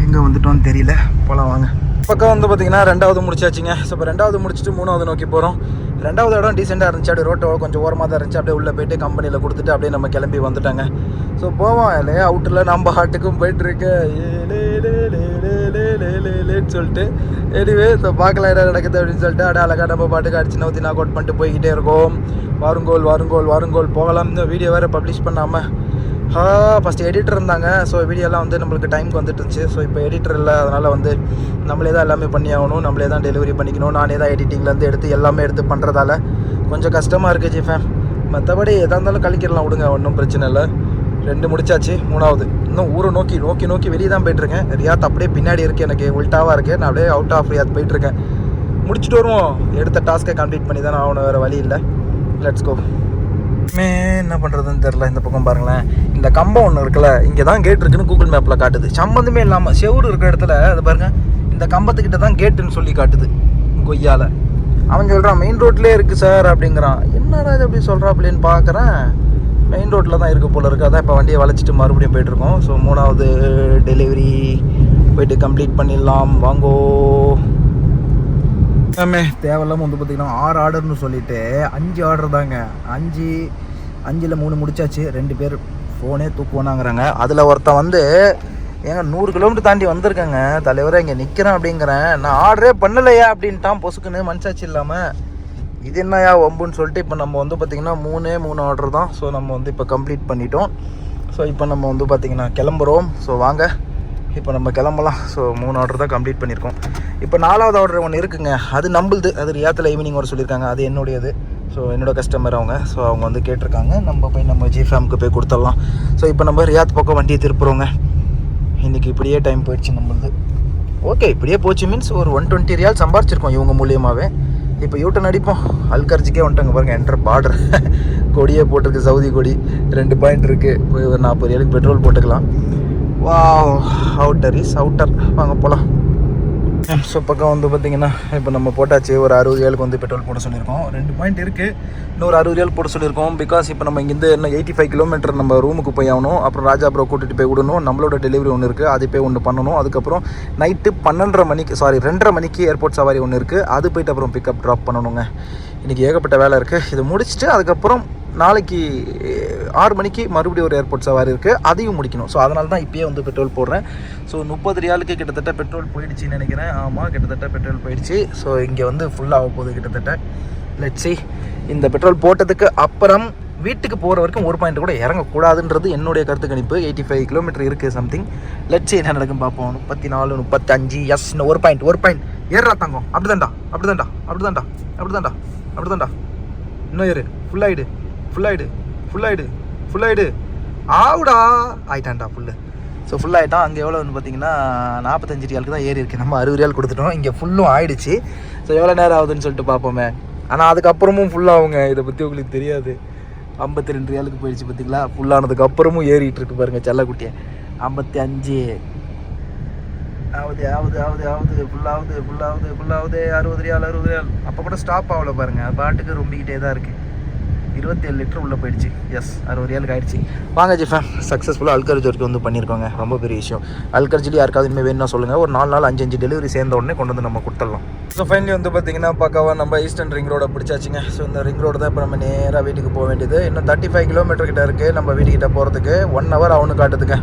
எங்கே வந்துட்டோம்னு தெரியல. போகலாம் வாங்க. பக்கம் வந்து பார்த்தீங்கன்னா ரெண்டாவது முடிச்சாச்சுங்க. ஸோ இப்போ ரெண்டாவது முடிச்சுட்டு மூணாவது நோக்கி போகிறோம் ரெண்டாவது இடம் டீசெண்டாக இருந்துச்சு. அப்படியே ரோட்டோ கொஞ்சம் ஓரமாக தான் இருந்துச்சு. அப்படியே உள்ளே போயிட்டு கம்பெனியில் கொடுத்துட்டு அப்படியே நம்ம கிளம்பி வந்துட்டாங்க. ஸோ போவோம். இல்லையா அவுட்டரில் நம்ம ஹாட்டுக்கும் போயிட்டுருக்கு. லேன்னு சொல்லிட்டு. எனிவே ஸோ பார்க்கலாம் என்ன நடக்குது அப்படின்னு சொல்லிட்டு அப்படியே அழகாக நம்ம பாட்டுக்கு அடிச்சு நவுத்தி நாக் அவுட் பண்ணிட்டு போய்கிட்டே இருக்கோம். வாருங்கோல் வாருங்கோல் வாருங்கோல் போகலாம். இந்த வீடியோ வேறு பப்ளிஷ் பண்ணாமல் ஃபஸ்ட்டு எடிட்டர் இருந்தாங்க. ஸோ வீடியோலாம் வந்து நம்மளுக்கு டைமுக்கு வந்துட்டு இருந்துச்சு ஸோ இப்போ எடிட்டர் இல்லை. அதனால் வந்து நம்மளே தான் எல்லாமே பண்ணி ஆகணும். நம்மளே தான் டெலிவரி பண்ணிக்கணும். நானே தான் எடிட்டிங்லேருந்து எடுத்து எல்லாமே எடுத்து பண்ணுறதால கொஞ்சம் கஷ்டமாக இருக்குது ஜிஃபேம் மற்றபடி எதாக இருந்தாலும் கழிக்கிடலாம் விடுங்க. ஒன்றும் பிரச்சனை இல்லை. ரெண்டு முடிச்சாச்சு. மூணாவது. இன்னும் ஊரை நோக்கி நோக்கி நோக்கி வெளியே தான் போயிட்டுருக்கேன். ரியாத் அப்படியே பின்னாடி இருக்குது எனக்கு உல்ட்டாவாக இருக்குது நான் அப்படியே அவுட் ஆஃப் ரியாத் போயிட்டுருக்கேன். முடிச்சுட்டு வருவோம். எடுத்த டாஸ்க்கை கம்ப்ளீட் பண்ணி தான் ஆகணும். வேறு வழி இல்லை. லெட்ஸ் கோ மே என்ன பண்ணுறதுன்னு தெரில இந்த பக்கம் பாருங்களேன். இந்த கம்பம் ஒன்று இருக்குல்ல இங்கே தான் கேட் இருக்குன்னு கூகுள் மேப்பில் காட்டுது. சம்மந்தமே இல்லாமல் செவுரு இருக்கிற இடத்துல அது பாருங்கள் இந்த கம்பத்துக்கிட்ட தான் கேட்டுன்னு சொல்லி காட்டுது கொய்யால. அவன் சொல்கிறான் மெயின் ரோட்லேயே இருக்குது சார் அப்படிங்கிறான். என்னடா இது அப்படி சொல்கிறாப்லேன்னு பார்க்குறேன் மெயின் ரோட்டில் தான் இருக்குது போல் இருக்குது அதான் இப்போ வண்டியை வளைச்சிட்டு மறுபடியும் போயிட்டுருக்கோம். ஸோ மூணாவது டெலிவரி போயிட்டு கம்ப்ளீட் பண்ணிடலாம். வாங்கோ. எல்லாமே தேவையில்லாமல் வந்து பார்த்திங்கன்னா ஆறு ஆர்டர்னு சொல்லிட்டு அஞ்சு ஆர்டர் தாங்க. அஞ்சு அஞ்சில் மூணு முடிச்சாச்சு. ரெண்டு பேர் ஃபோனே தூக்குவோனாங்கிறாங்க அதில் ஒருத்தன் வந்து ஏங்க நூறு கிலோமீட்டர் தாண்டி வந்திருக்கேங்க. தலைவரை இங்கே நிற்கிறேன் அப்படிங்கிறேன். நான் ஆர்டரே பண்ணலையா அப்படின்ட்டான். பொசுக்குன்னு மனசாச்சு இல்லாமல் இது என்னயா ஒம்புன்னு சொல்லிட்டு இப்போ நம்ம வந்து பார்த்திங்கன்னா மூணே மூணு ஆர்டர் தான். ஸோ நம்ம வந்து இப்போ கம்ப்ளீட் பண்ணிட்டோம். ஸோ இப்போ நம்ம வந்து பார்த்திங்கன்னா கிளம்புறோம். ஸோ வாங்க. இப்போ நம்ம கிளம்பலாம். ஸோ மூணு ஆர்டர் தான் கம்ப்ளீட் பண்ணியிருக்கோம். இப்போ நாலாவது ஆர்டர் ஒன்று இருக்குங்க. அது நம்மளுது அது ரியாத்தில் ஈவினிங் வர சொல்லியிருக்காங்க. அது என்னுடையது. ஸோ என்னோட கஸ்டமர் அவங்க. ஸோ அவங்க வந்து கேட்டிருக்காங்க. நம்ம போய் நம்ம ஜிஃபேமுக்கு போய் கொடுத்துடலாம். ஸோ இப்போ நம்ம ரியாத் பக்கம் வண்டியை திருப்புறோங்க. இன்றைக்கி இப்படியே டைம் போயிடுச்சு நம்மளுது ஓகே இப்படியே போச்சு மீன்ஸ் ஒரு ஒன் டுவெண்ட்டி ரியால் சம்பாரிச்சிருக்கோம் இவங்க மூலியமாகவே இப்போ யூட்டன் அடிப்போம். அல்கர்ஜிக்கே வந்துட்டாங்க பாருங்கள் என்டர் பார்டர் கொடியே போட்டிருக்கு. சவுதி கொடி. ரெண்டு பாயிண்ட் இருக்குது போய் ஒரு நாற்பது ரியாலுக்கு பெட்ரோல் போட்டுக்கலாம். வா அவுட்டர் இஸ் அவுட்டர் வாங்க போகலாம் ஸோ பக்கம் வந்து பார்த்தீங்கன்னா இப்போ நம்ம போட்டாச்சு ஒரு அறுபது ரியாலுக்கு வந்து பெட்ரோல் போட சொல்லியிருக்கோம். ரெண்டு பாயிண்ட் இருக்குது இன்னொரு அறுபது ரியால் போட சொல்லியிருக்கோம். பிகாஸ் இப்போ நம்ம இங்கேருந்து என்ன எயிட்டி ஃபைவ் கிலோமீட்டர் நம்ம ரூமுக்கு போய் ஆகணும். அப்புறம் ராஜா ப்ரோ கூட்டிகிட்டு போய் விடணும். நம்மளோட டெலிவரி ஒன்று இருக்குது அது போய் ஒன்று பண்ணணும். அதுக்கப்புறம் நைட்டு பன்னெண்டரை மணிக்கு சாரி ரெண்டரை மணிக்கு ஏர்போர்ட் சவாரி ஒன்று இருக்குது அது போயிட்டு அப்புறம் பிக்கப் ட்ராப் பண்ணணுங்க. இன்றைக்கி ஏகப்பட்ட வேலை இருக்குது இது முடிச்சுட்டு அதுக்கப்புறம் நாளைக்கு ஆறு மணிக்கு மறுபடியும் ஒரு ஏர்போர்ட் சவாரி இருக்குது அதையும் முடிக்கணும். ஸோ அதனால தான் இப்போயே வந்து பெட்ரோல் போடுறேன். ஸோ முப்பது ரியாலுக்கு கிட்டத்தட்ட பெட்ரோல் போயிடுச்சுன்னு நினைக்கிறேன். ஆமாம் கிட்டத்தட்ட பெட்ரோல் போயிடுச்சு. ஸோ இங்கே வந்து ஃபுல்லாக போகுது கிட்டத்தட்ட. லட்சி இந்த பெட்ரோல் போட்டதுக்கு அப்புறம் வீட்டுக்கு போகிற வரைக்கும் ஒரு பாயிண்ட் கூட இறங்கக்கூடாதுன்றது என்னுடைய கருத்து கணிப்பு. எயிட்டி ஃபைவ் கிலோமீட்டர் இருக்குது சம்திங் லட்சி என்ன நடக்கும் பார்ப்போம். முப்பத்தி நாலு முப்பத்தஞ்சு எஸ் இன்னும் ஒரு பாயிண்ட் ஒரு பாயிண்ட் ஏறா தங்கம். அப்படிதான்டா அப்படிதான்டா அப்படிதான்டா அப்படிதான்டா அப்படிதான்டா. இன்னும் ஏறு. ஃபுல்லாயிடு ஃபுல்லாயிடு ஃபுல்லாயிடு ஃபுல்லாயிடு ஆவுடா. ஆயிட்டான்டா ஃபுல்லு ஸோ ஃபுல்லாகிட்டான் அங்கே எவ்வளோன்னு பார்த்தீங்கன்னா நாற்பத்தஞ்சு ரியாலுக்கு தான் ஏறி இருக்கு. நம்ம அறுபது ரியால் கொடுத்துட்டோம். இங்கே ஃபுல்லும் ஆயிடுச்சு. ஸோ எவ்வளோ நேரம் ஆகுதுன்னு சொல்லிட்டு பார்ப்போமே ஆனால் அதுக்கப்புறமும் ஃபுல்லாகுங்க இதை பற்றி உங்களுக்கு தெரியாது. ஐம்பத்தி ரெண்டு ரியாலுக்கு போயிடுச்சு பார்த்தீங்களா ஃபுல்லானதுக்கு அப்புறமும் ஏறிட்டு இருக்கு பாருங்கள் செல்லக்குட்டியை. ஐம்பத்தி அஞ்சு. ஆகுது ஆகுது ஆகுது ஆகுது ஃபுல்லாகுது ஃபுல்லாகுது ஃபுல்லாகுது அறுபது ரியால் அறுபது ரியால் அப்போ கூட ஸ்டாப் ஆகல பாருங்க. அது பாட்டுக்கு ரொம்பிக்கிட்டே தான் இருக்குது இருபத்தேழு லிட்டர் உள்ளே போயிடுச்சு. எஸ் அறுபது ரியாலுக்கு ஆயிடுச்சு. வாங்க ஜிஃபேம் சக்ஸஸ்ஃபுல்லாக அல்கர்ஜி வரைக்கும் வந்து பண்ணியிருக்கோங்க. ரொம்ப பெரிய விஷயம். அல்கர்ஜிலி யாருக்காவது இனிமேல் வேணும்னா சொல்லுங்கள் ஒரு நாலு நாள் அஞ்சு அஞ்சு டெலிவரி சேர்ந்த உடனே கொண்டு வந்து நம்ம கொடுத்துடலாம். ஸோ ஃபைனலி வந்து பார்த்தீங்கன்னா பக்காவாக நம்ம ஈஸ்டர்ன் ரிங் ரோடை பிடிச்சாச்சுங்க. ஸோ இந்த ரிங் ரோடு தான் இப்போ நம்ம நேராக வீட்டுக்கு போக வேண்டியது. இன்னும் தேர்ட்டி ஃபைவ் கிலோமீட்டர் கிட்ட இருக்குது நம்ம வீட்டுக்கிட்ட போகிறதுக்கு ஒன் ஹவர் அவனு காட்டுதுங்க.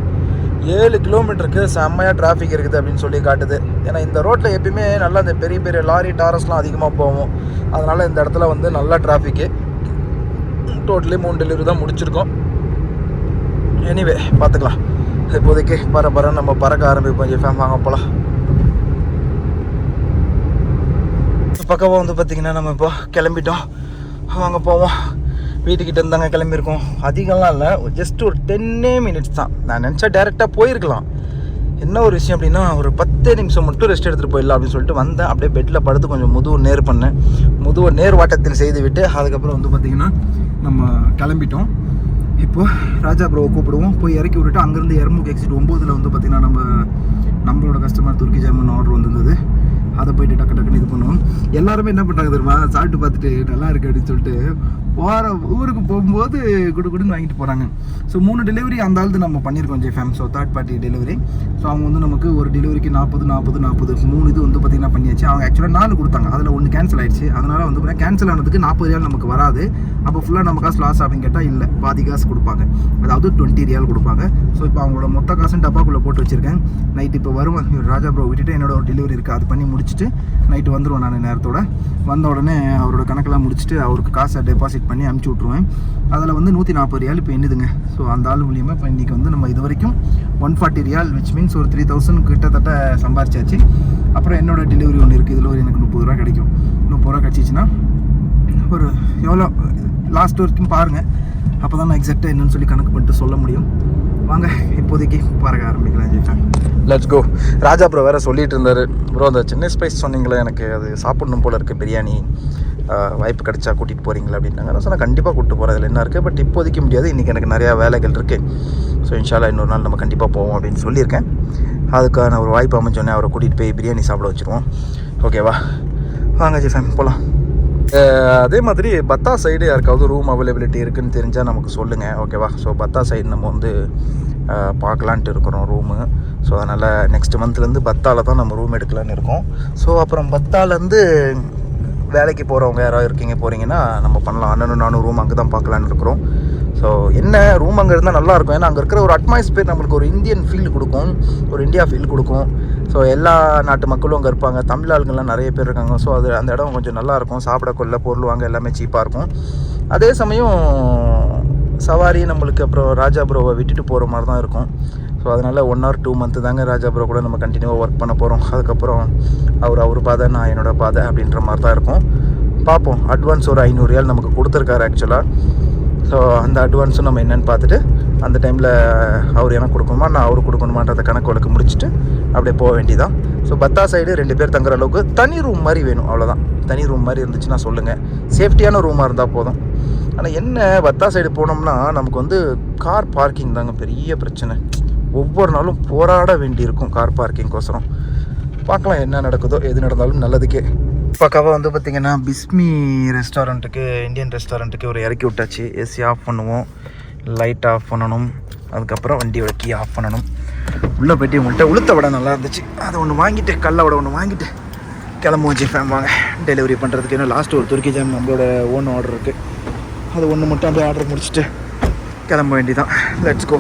ஏழு கிலோமீட்டருக்கு செம்மையாக டிராஃபிக் இருக்குது அப்படின்னு சொல்லி காட்டுது. ஏன்னா இந்த ரோட்டில் எப்பயுமே நல்லா இந்த பெரிய பெரிய லாரி டாரஸ்லாம் அதிகமாக போகும் அதனால் இந்த இடத்துல வந்து நல்லா டிராஃபிக்கு டோட்டலி மூணு டெலிவரி தான் முடிச்சிருக்கோம். எனிவே பார்த்துக்கலாம். இப்போதைக்கு பர பர நம்ம பறக்க ஆரம்பிப்போம். ஜெஃபேம் வாங்க போகலாம் பக்கமாக வந்து பார்த்திங்கன்னா நம்ம இப்போ கிளம்பிட்டோம். வாங்க போவோம். வீட்டுக்கிட்ட இருந்தாங்க கிளம்பியிருக்கோம். அதிகம்லாம் இல்லை. ஜஸ்ட் ஒரு டென்னே மினிட்ஸ் தான். நான் நினச்சா டேரெக்டாக போயிருக்கலாம். என்ன ஒரு விஷயம் அப்படின்னா ஒரு பத்து நிமிஷம் மட்டும் ரெஸ்ட் எடுத்துகிட்டு போயிடலாம் அப்படின்னு சொல்லிட்டு வந்தேன். அப்படியே பெட்டில் படுத்து கொஞ்சம் முதுவை நேர் பண்ணேன். முதுவை நேர் வாட்டத்தில் செய்து விட்டு அதுக்கப்புறம் வந்து பார்த்திங்கன்னா நம்ம கிளம்பிட்டோம். இப்போது ராஜா ப்ரோவை கூப்பிடுவோம். போய் இறக்கி விட்டுட்டு அங்கேருந்து எரமுக்கு எக்ஸிட் ஒம்போதில் வந்து பார்த்திங்கன்னா நம்ம நம்மளோட கஸ்டமர் துருக்கி ஜாமன் ஆர்டர் வந்திருந்தது. அதை போயிட்டு டக்கு டக்குன்னு இது பண்ணுவோம். எல்லாருமே என்ன பண்ணுறாங்க தெரியுமா? சாப்பிட்டு பார்த்துட்டு நல்லா இருக்கு அப்படின்னு சொல்லிட்டு போகிற ஊருக்கு போகும்போது குடு குடுன்னு வாங்கிட்டு போகிறாங்க ஸோ மூணு டெலிவரி அந்த ஆளுது நம்ம பண்ணியிருக்கோம் G Fam so third party delivery so அவங்க வந்து நமக்கு ஒரு டெலிவரிக்கு நாற்பது நாற்பது நாற்பது. மூணு இது வந்து பார்த்திங்கன்னா பண்ணியாச்சு. அவங்க ஆக்சுவலாக நாலு கொடுத்தாங்க. அதில் ஒன்று கேன்சல் ஆயிடுச்சு. அதனால் வந்து பார்த்தீங்கன்னா கேன்சல் ஆனதுக்கு நாற்பது ரியால் நமக்கு வராது. அப்போ ஃபுல்லாக நம்ம காசு லாஸ் அப்படின்னு கேட்டால் இல்லை. பாதி காசு கொடுப்பாங்க. அதாவது டுவெண்ட்டி ரியால் கொடுப்பாங்க. ஸோ இப்போ அவங்களோட மொத்த காசும் டப்பாக்குள்ளே போட்டு வச்சுருக்கேன். நைட் இப்போ வருவேன். ராஜா ப்ரோ விட்டுட்டு என்னோட ஒரு டெலிவரி இருக்குது அது பண்ணி முடிச்சுட்டு நைட்டு வந்துடுவேன் நான் நேரத்தோட. வந்த உடனே அவரோட கணக்கெல்லாம் முடிச்சுட்டு அவருக்கு காசை டெபாசிட் பண்ணி அனுப்பிச்சி விட்ருவேன் அதில் வந்து நூற்றி நாற்பது ரியால் இப்போ என்னதுங்க ஸோ அந்த ஆள் மூலியமாக இப்போ இன்றைக்கி வந்து நம்ம இது வரைக்கும் one forty riyal which means ஒரு த்ரீ தௌசண்ட் கிட்டத்தட்ட சம்பாரிச்சாச்சு. அப்புறம் என்னோடய டெலிவரி ஒன்று இருக்குது இதில் ஒரு எனக்கு முப்பது ரூபா கிடைக்கும். முப்பது ரூபா கிடச்சிச்சின்னா ஒரு எவ்வளோ லாஸ்ட் வரைக்கும் பாருங்கள் அப்போ தான் நான் எக்ஸாக்டாக என்னென்னு சொல்லி கணக்கு பண்ணிட்டு சொல்ல முடியும். வாங்க இப்போதைக்கு பார்க்க ஆரம்பிக்கலாம் ஜெயிஃபேன் லெட்ஸ் கோ ராஜா ப்ரோ வேறு சொல்லிட்டு இருந்தார். ப்ரோ அந்த சின்ன ஸ்பைஸ் சொன்னீங்களே எனக்கு அது சாப்பிடணும் போல் இருக்குது பிரியாணி. வாய்ப்பு கிடைச்சா கூட்டிகிட்டு போகிறீங்களா அப்படின்னாங்க. நான் சொன்னால் கண்டிப்பாக கூப்பிட்டு போகிறேன் அதில் என்ன இருக்குது பட் இப்போதைக்கு முடியாது. இன்றைக்கி எனக்கு நிறையா வேலைகள் இருக்குது ஸோ இன்ஷாலா இன்னொரு நாள் நம்ம கண்டிப்பாக போவோம் அப்படின்னு சொல்லியிருக்கேன். அதுக்கான ஒரு வாய்ப்பு அமைச்சோன்னே அவரை கூட்டிகிட்டு போய் பிரியாணி சாப்பிட வச்சுருவோம். ஓகேவா வாங்க ஜிஃபேம் போகலாம் அதே மாதிரி பத்தா சைடு யாருக்காவது ரூம் அவைலபிலிட்டி இருக்குதுன்னு தெரிஞ்சால் நமக்கு சொல்லுங்கள் ஓகேவா ஸோ பத்தா சைடு நம்ம வந்து பார்க்கலான்ட்டு இருக்கிறோம் ரூமு ஸோ அதனால் நெக்ஸ்ட் மந்த்லேருந்து பத்தாவில் தான் நம்ம ரூம் எடுக்கலான்னு இருக்கோம். ஸோ அப்புறம் பத்தாலேருந்து வேலைக்கு போகிறவங்க யாராவது இருக்கீங்க போகிறீங்கன்னா நம்ம பண்ணலாம். அண்ணனும் நானும் ரூம் அங்கே தான் பார்க்கலான்னு இருக்கிறோம். ஸோ ஸோ என்ன? ரூம் அங்கே இருந்தால் நல்லாயிருக்கும் ஏன்னா அங்கே இருக்கிற ஒரு அட்மாஸ்பியர் நம்மளுக்கு ஒரு இந்தியன் ஃபீல் கொடுக்கும். ஒரு இந்தியா ஃபீல் கொடுக்கும். ஸோ எல்லா நாட்டு மக்களும் அங்கே இருப்பாங்க. தமிழ் ஆளுங்கள்லாம் நிறைய பேர் இருக்காங்க. ஸோ அது அந்த இடம் கொஞ்சம் நல்லாயிருக்கும் சாப்பிட கொள்ள பொருள் வாங்க எல்லாமே சீப்பாக இருக்கும். அதே சமயம் சவாரி நம்மளுக்கு அப்புறம் ராஜா ப்ரோவை விட்டுட்டு போகிற மாதிரி தான் இருக்கும். ஸோ அதனால் ஒன் ஆர் டூ மந்த்து தாங்க ராஜா ப்ரோ கூட நம்ம கண்டினியூவாக ஒர்க் பண்ண போகிறோம் அதுக்கப்புறம் அவர் அவர் பாதை நான் என்னோடய பாதை அப்படின்ற மாதிரி தான் இருக்கும். பார்ப்போம். அட்வான்ஸ் ஒரு ஐநூறு ரியால் நமக்கு கொடுத்துருக்காரு ஆக்சுவலாக ஸோ அந்த அட்வான்ஸும் நம்ம என்னென்னு பார்த்துட்டு அந்த டைமில் அவர் எனக்கு கொடுக்கணுமா நான் அவர் கொடுக்கணுமான்றத கணக்கு வழக்கு முடிச்சுட்டு அப்படியே போக வேண்டியதான் ஸோ பத்தா சைடு ரெண்டு பேர் தங்குற அளவுக்கு தனி ரூம் மாதிரி வேணும் அவ்வளோதான் தனி ரூம் மாதிரி இருந்துச்சுன்னா சொல்லுங்கள் சேஃப்டியான ரூமாக இருந்தால் போதும். ஆனால் என்ன பத்தா சைடு போனோம்னா நமக்கு வந்து கார் பார்க்கிங் தாங்க பெரிய பிரச்சனை. ஒவ்வொரு நாளும் போராட வேண்டியிருக்கும் கார் பார்க்கிங்கோசரம் பார்க்கலாம் என்ன நடக்குதோ எது நடந்தாலும் நல்லதுக்கே. பக்காவாக வந்து பார்த்திங்கன்னா பிஸ்மி ரெஸ்டாரண்ட்டுக்கு இந்தியன் ரெஸ்டாரண்ட்டுக்கு ஒரு இறக்கி விட்டாச்சு. ஏசி ஆஃப் பண்ணுவோம். லைட் ஆஃப் பண்ணணும். அதுக்கப்புறம் வண்டியோட கீ ஆஃப் பண்ணணும். உள்ளே போய்ட்டு உங்கள்கிட்ட உளுத்த வடை நல்லா இருந்துச்சு. அதை ஒன்று வாங்கிட்டு கல்லை வடை ஒன்று வாங்கிட்டு கிளம்புவோம் ஜிஃபேம் வாங்க. டெலிவரி பண்ணுறதுக்கு ஏன்னா லாஸ்ட்டு ஒரு துருக்கி ஜாம் நம்மளோட ஓன் ஆர்டர் இருக்குது அது ஒன்று மட்டும் அப்படியே ஆர்டர் முடிச்சுட்டு கிளம்ப வேண்டிதான் let's go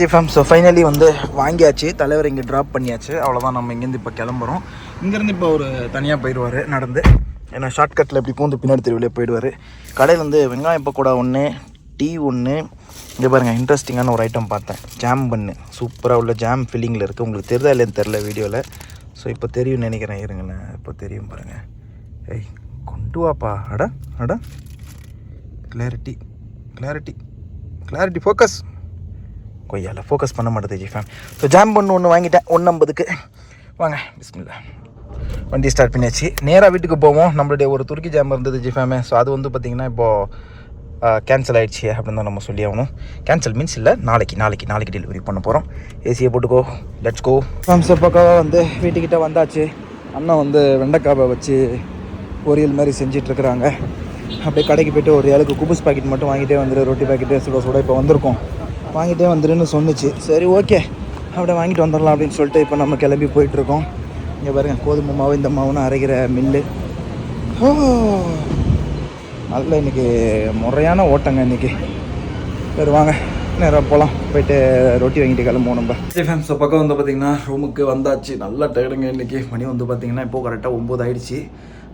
G Fam so finally வந்து வாங்கியாச்சு. தலைவர் இங்கே ட்ராப் பண்ணியாச்சு. அவ்வளோதான் நம்ம இங்கேருந்து இப்போ கிளம்புறோம். இங்கேருந்து இப்போ ஒரு தனியாக போயிடுவார் நடந்து. ஏன்னா ஷார்ட்கட்டில் எப்படி பூந்து பின்னாடி தெருவிலே போயிடுவார். கடையில் வந்து வெங்காயம் பக்கோடா ஒன்று டீ ஒன்று இங்கே பாருங்கள் இன்ட்ரெஸ்டிங்கான ஒரு ஐட்டம் பார்த்தேன். ஜாம் பண்ணு சூப்பராக உள்ள ஜாம் ஃபில்லிங்கில் இருக்குது உங்களுக்கு தெரியுதா இல்லைன்னு தெரில வீடியோவில் ஸோ இப்போ தெரியும்னு நினைக்கிறேன். இருங்களேன் இப்போ தெரியும் பாருங்கள் ஏய் கொண்டு வாப்பா. அட அட. கிளாரிட்டி கிளாரிட்டி கிளாரிட்டி ஃபோக்கஸ் கொய்யால ஃபோக்கஸ் பண்ண மாட்டேது ஜிஃபேம் ஸோ ஜாம் பண்ணு ஒன்று வாங்கிட்டேன். ஒன்று ஐம்பதுக்கு வாங்க பிஸ்மில்லா வண்டி ஸ்டார்ட் பண்ணியாச்சு. நேராக வீட்டுக்கு போவோம். நம்மளுடைய ஒரு துருக்கி ஜாம் இருந்தது ஜிஃபேமே ஸோ அது வந்து பார்த்திங்கன்னா இப்போது கேன்சல் ஆகிடுச்சு அப்படின்னு தான் நம்ம சொல்லி ஆகணும். கேன்சல் மீன்ஸ் இல்லை நாளைக்கு நாளைக்கு நாளைக்கு டெலிவரி பண்ண போகிறோம் ஏசியை போட்டுக்கோ. லெட்ஸ் கோ ஃபேம்ஸ் பக்கம் வந்து வீட்டுக்கிட்ட வந்தாச்சு. அண்ணன் வந்து வெண்டைக்காவை வச்சு பொரியல் மாதிரி செஞ்சிட்ருக்குறாங்க. அப்படியே கடைக்கு போய்ட்டு ஒரு ஏழுக்கு குபுஸ் பாக்கெட் மட்டும் வாங்கிட்டே வந்துடு ரொட்டி பாக்கெட்டு சுட சுட இப்போ வந்திருக்கோம். வாங்கிட்டே வந்துடுன்னு சொன்னுச்சு. சரி ஓகே அப்படியே வாங்கிட்டு வந்துடலாம் அப்படின்னு சொல்லிட்டு இப்போ நம்ம கிளம்பி போயிட்டுருக்கோம் இங்கே பாருங்க கோதுமை மாவு இந்த மாவுன்னு அரைக்கிற மில்லு. ஓ நல்ல இன்னைக்கு முறையான ஓட்டங்க இன்னைக்கு. சரி வாங்க நேராக போகலாம் போயிட்டு ரொட்டி வாங்கிட்டு கிளம்புவோம் நம்ம. சரி ஃபேம்ஸ் பக்கம் வந்து பார்த்திங்கன்னா ரூமுக்கு வந்தாச்சு. நல்லா டயர்டுங்க இன்றைக்கி மணி வந்து பார்த்திங்கன்னா இப்போது கரெக்டாக ஒம்பது ஆயிடுச்சு.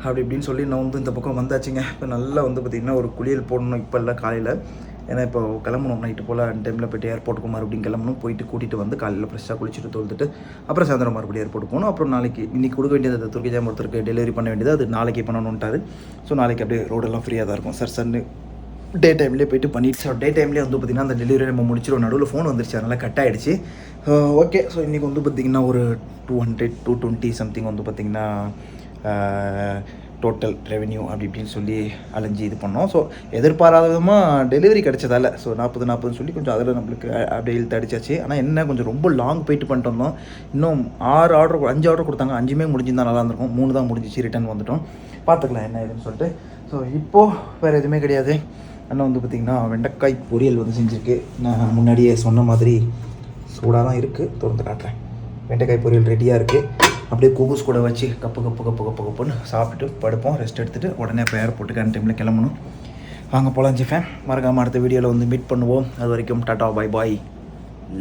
அப்படி இப்படின்னு சொல்லி நான் வந்து இந்த பக்கம் வந்தாச்சுங்க. இப்போ நல்லா வந்து பார்த்திங்கன்னா ஒரு குளியல் போடணும் இப்போ இல்லை காலையில். ஏன்னா இப்போ கிளம்பணும் நைட்டு போல் அந்த டைமில் போய்ட்டு ஏர்போர்ட்டுக்கு மறுபடியும் கிளம்பணும் போயிட்டு கூட்டிகிட்டு வந்து காலையில் ஃப்ரெஷ்ஷாக குளிச்சுட்டு தொழுதுட்டு அப்புறம் சாயந்தரம் மறுபடியும் ஏர்போர்ட் போகணும். அப்புறம் நாளைக்கு இன்றைக்கி கொடுக்க வேண்டியது துர்க்கி ஜாம் ஒருத்தருக்கு டெலிவரி பண்ண வேண்டியது அது நாளைக்கு பண்ணணுன்ட்டாரு ஸோ நாளைக்கு அப்படியே ரோடெல்லாம் ஃப்ரீயாக தான் இருக்கும். சார் சன்னு டே டைம்லேயே போயிட்டு பண்ணிட்டு ஸோ டே டைம்லேயே வந்து பார்த்திங்கன்னா அந்த டெலிவரி நம்ம முடிச்சிடும் நடுவில் ஃபோன் வந்துருச்சு அதனால் கட் ஆகிடுச்சு ஓகே ஸோ இன்றைக்கி வந்து பார்த்திங்கன்னா ஒரு two hundred two twenty something வந்து பார்த்திங்கன்னா டோட்டல் ரெவென்யூ அப்படி இப்படின்னு சொல்லி அலைஞ்சு இது பண்ணோம். ஸோ எதிர்பாராத விதமாக டெலிவரி கிடச்சதால ஸோ நாற்பது நாற்பதுன்னு சொல்லி கொஞ்சம் அதில் நம்மளுக்கு அப்படியே இழுத்து அடிச்சாச்சு. ஆனால் என்ன கொஞ்சம் ரொம்ப லாங் போயிட்டு பண்ணிட்டு வந்தோம். இன்னும் ஆறு ஆர்டர் அஞ்சு ஆர்டர் கொடுத்தாங்க. அஞ்சுமே முடிஞ்சிருந்தா நல்லா இருந்திருக்கும். மூணு தான் முடிஞ்சிச்சு ரிட்டர்ன் வந்துட்டோம். பார்த்துக்கலாம் என்ன ஏதுன்னு சொல்லிட்டு. ஸோ இப்போது வேறு எதுவுமே கிடையாது. அண்ணன் வந்து பார்த்திங்கன்னா வெண்டைக்காய் பொரியல் வந்து செஞ்சுருக்கு. நான் முன்னாடியே சொன்ன மாதிரி சூடாக தான் இருக்குது திறந்து காட்டுறேன். வெண்டைக்காய் பொரியல் ரெடியாக இருக்குது அப்படியே கூகுஸ் கூட வச்சு கப்பு கப்பு கப்பு கப்பு கப்புன்னு சாப்பிட்டுட்டு படுப்போம். ரெஸ்ட் எடுத்துகிட்டு உடனே இப்போ ஏர்போர்ட்டுக்கு அந்த டைமில் கிளம்பணும். வாங்க போகலாம் ஜிஃபேன் மறக்காமல் அடுத்த வீடியோவில் வந்து மீட் பண்ணுவோம். அது வரைக்கும் tata bye bye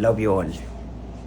love you all